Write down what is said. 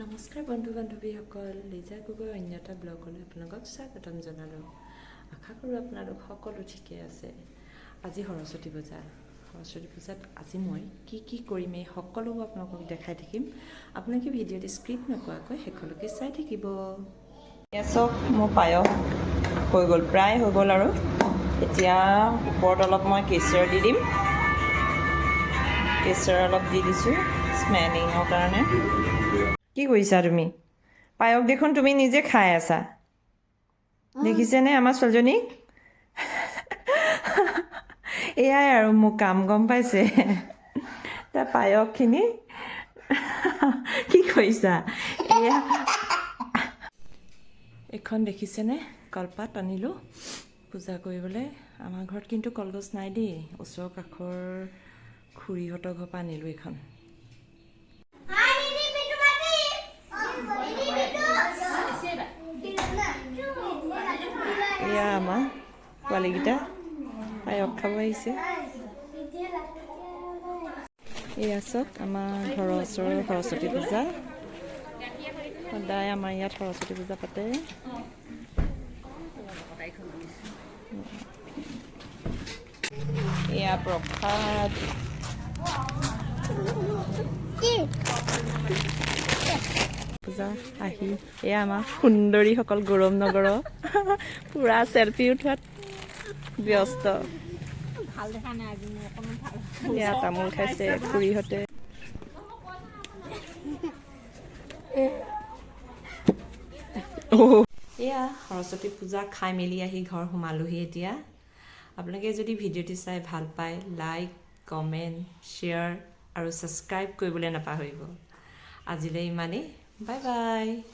নমস্কাৰ বন্ধু বান্ধৱীসকল লিজা গগৈ অন্য এটা ব্লগলৈ আপোনালোকক স্বাগতম জনালোঁ আশা কৰোঁ আপোনালোক সকলো ঠিকে আছে আজি সৰস্বতী পূজা সৰস্বতী পূজাত আজি মই কি কি কৰিম এই সকলোবোৰ আপোনালোকক দেখাই থাকিম। আপোনালোকে ভিডিঅ'টো স্ক্ৰিপ্ট নকৰাকৈ শেষলৈকে চাই থাকিব। চাওক মোৰ পায়স হৈ গ'ল প্ৰায় হৈ গ'ল আৰু। এতিয়া ওপৰত অলপ মই কেশৰ দি দিম। কেশৰ অলপ দি দিছোঁ স্মেলিঙৰ কাৰণে। কি কৰিছা তুমি? পায়স দেখোন তুমি নিজে খাই আছা। দেখিছেনে আমাৰ ছোৱালীজনীক? এয়াই আৰু মোৰ কাম গম পাইছে? তাৰ পায়সখিনি কি কৰিছা? এয়া এইখন দেখিছেনে? কলপাত আনিলোঁ। পূজা কৰিবলৈ। আমাৰ ঘৰত কিন্তু কলগছ নাই দেই। ওচৰৰ কাষৰ খুৰীহঁতৰ ঘৰৰ পৰা আনিলোঁ এইখন এয়া আমাৰ পোৱালীকেইটা পায়স খাব আহিছে এয়া চাওক আমাৰ ঘৰৰ ওচৰৰ সৰস্বতী পূজা সদায় আমাৰ ইয়াত সৰস্বতী পূজা পাতে এয়া প্ৰসাদ পূজা আহি। এয়া আমাৰ সুন্দৰীসকল গৌৰৱ নগৰৰ পূৰা চেলফি উঠোৱাত ব্যস্ত। এয়া তামোল খাইছে খুৰীহঁতে। এয়া সৰস্বতী পূজা খাই মেলি আহি ঘৰ সোমালোহি এতিয়া। আপোনালোকে যদি ভিডিঅ'টি চাই ভাল পায় লাইক কমেণ্ট শ্বেয়াৰ আৰু ছাবস্ক্ৰাইব কৰিবলৈ নাপাহৰিব। আজিলৈ ইমানেই। Bye bye.